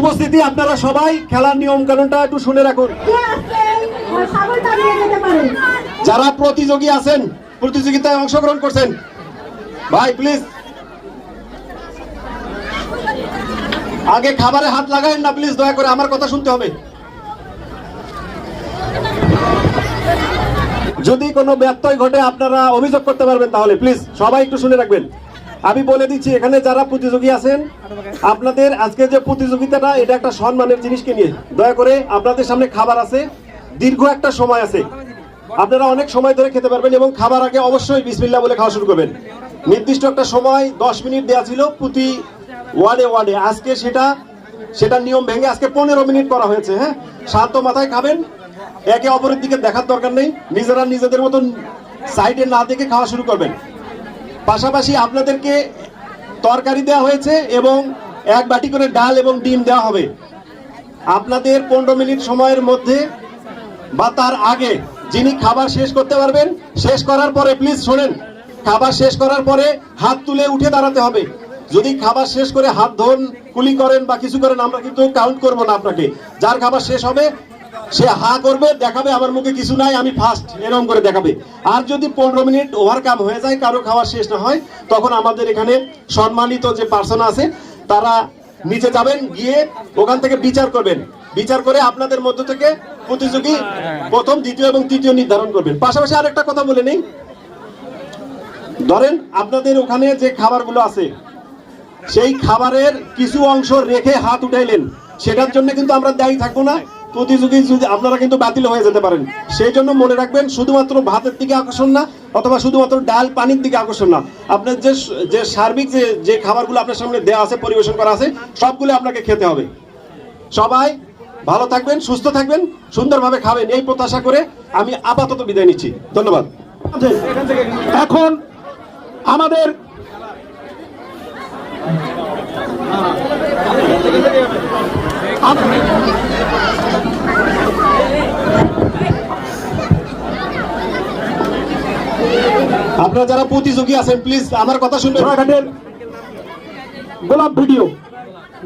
উপস্থিতি, আপনারা সবাই খেলার নিয়ম কানুনটা একটু শুনে রাখুন। যারা প্রতিযোগী আছেন, প্রতিযোগিতায় অংশগ্রহণ করছেন, ভাই প্লিজ আগে খাবারে হাত লাগায়েন না প্লিজ দয়া করে আমার কথা শুনতে হবে। যদি কোনো ব্যত্যয় ঘটে, আপনারা অভিযোগ করতে পারবেন তাহলে প্লিজ সবাই একটু শুনে রাখবেন। আমি বলে দিচ্ছি, এখানে যারা প্রতিযোগী আছেন, আপনাদের আজকে যে প্রতিযোগিতাটা, এটা একটা সম্মানের জিনিসকে নিয়ে। দয়া করে আপনাদের সামনে খাবার আছে, দীর্ঘ একটা সময় আছে। আপনারা অনেক সময় ধরে খেতে পারবেন এবং খাবার আগে অবশ্যই বিসমিল্লা বলে খাওয়া শুরু করবেন। নির্দিষ্ট একটা সময়, দশ মিনিট দেওয়া ছিল প্রতি ওয়ার্ডে ওয়ার্ডে। আজকে সেটা সেটা নিয়ম ভেঙে আজকে পনেরো মিনিট করা হয়েছে হ্যাঁ? শান্ত মাথায় খাবেন। একে অপরের দিকে দেখার দরকার নেই। নিজেরা নিজেদের মতন সাইডে না দেখে খাওয়া শুরু করবেন। পাশাপাশি আপনাদেরকে তরকারি দেওয়া হয়েছে এবং এক বাটি করে ডাল এবং ডিম দেওয়া হবে। আপনাদের পনেরো মিনিট সময়ের মধ্যে বা তার আগে যিনি খাবার শেষ করতে পারবেন, শেষ করার পরে প্লিজ শোনেন, খাবার শেষ করার পরে হাত তুলে উঠে দাঁড়াতে হবে। যদি খাবার শেষ করে হাত ধন, কুলি করেন বা কিছু করেন, আমরা কিন্তু কাউন্ট করব না আপনাকে। যার খাবার শেষ হবে সে হা করবে দেখাবে আমার মুখে কিছু নাই আমি ফার্স্ট এরকম করে দেখাবে। আর যদি পনেরো মিনিট ওভারকাম হয়ে যায় কারও খাবার শেষ না হয় তখন আমাদের এখানে সম্মানিত যে পার্সন আছে তারা নিচে যাবেন গিয়ে ওখান থেকে বিচার করবেন। বিচার করে আপনাদের মধ্য থেকে প্রতিযোগী প্রথম দ্বিতীয় এবং তৃতীয় নির্ধারণ করবেন। পাশাপাশি আরেকটা কথা বলে নেই। ধরেন আপনাদের ওখানে যে খাবারগুলো আছে সেই খাবারের কিছু অংশ রেখে হাত উঠাইলেন। সেটার জন্য কিন্তু আমরা দায়ী থাকব না। প্রতিযোগী যদি আপনারা কিন্তু বাতিল হয়ে যেতে পারেন। সেই জন্য মনে রাখবেন, শুধুমাত্র ভাতের দিকে আকর্ষণ না, অথবা শুধুমাত্র ডাল পানির দিকে আকর্ষণ না। আপনার যে যে সার্বিক যে যে খাবারগুলো আপনার সামনে দেওয়া আছে, পরিবেশন করা আছে, সবগুলো আপনাকে খেতে হবে। সবাই ভালো থাকবেন, সুস্থ থাকবেন, সুন্দরভাবে খাবেন, এই প্রত্যাশা করে আমি আপাতত বিদায় নিচ্ছি। ধন্যবাদ। এখন আমাদের আপনারা যারা প্রতিযোগী আছেন প্লিজ আমার কথা শুনবেন। গোলাপ ভিডিও।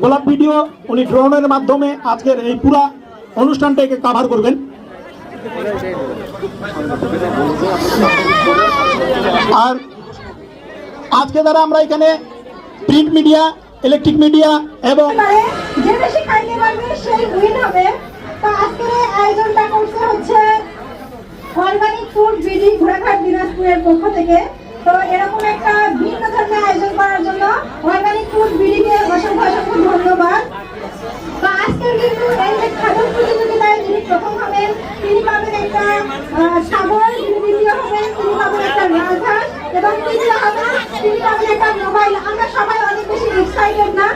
গোলাপ ভিডিও উনি ড্রোনের মাধ্যমে আজকের এই পুরা অনুষ্ঠানটাকে কাভার করবেন। আর আজকে যারা আমরা এখানে প্রিন্ট মিডিয়া ইলেকট্রিক মিডিয়া এবং যে বেশি খাইতে পারবে সেই উইন হবে। তো আজকের এই আয়োজনটা করছে হচ্ছে অর্গানিক ফুড বিডি ঘোড়াঘাট দিনাজপুরের পক্ষ থেকে। তো এরকম একটা ভিন্ন ধরনের আয়োজন করার জন্য অর্গানিক ফুড বিডিকে অসংখ্য অসংখ্য ধন্যবাদ। তো আজকের কিন্তু এই যে খাদ্য প্রতিযোগিতায় যিনি প্রথম হবেন, তিনি পাবেন একটা সাগর দ্বিতীয় হবেন, তিনি পাবেন একটা রাজহাঁস এবং তৃতীয় হবেন তিনি পাবেন একটা মোবাইল। আমরা সবাই অনেক বেশি এক্সাইটেড না।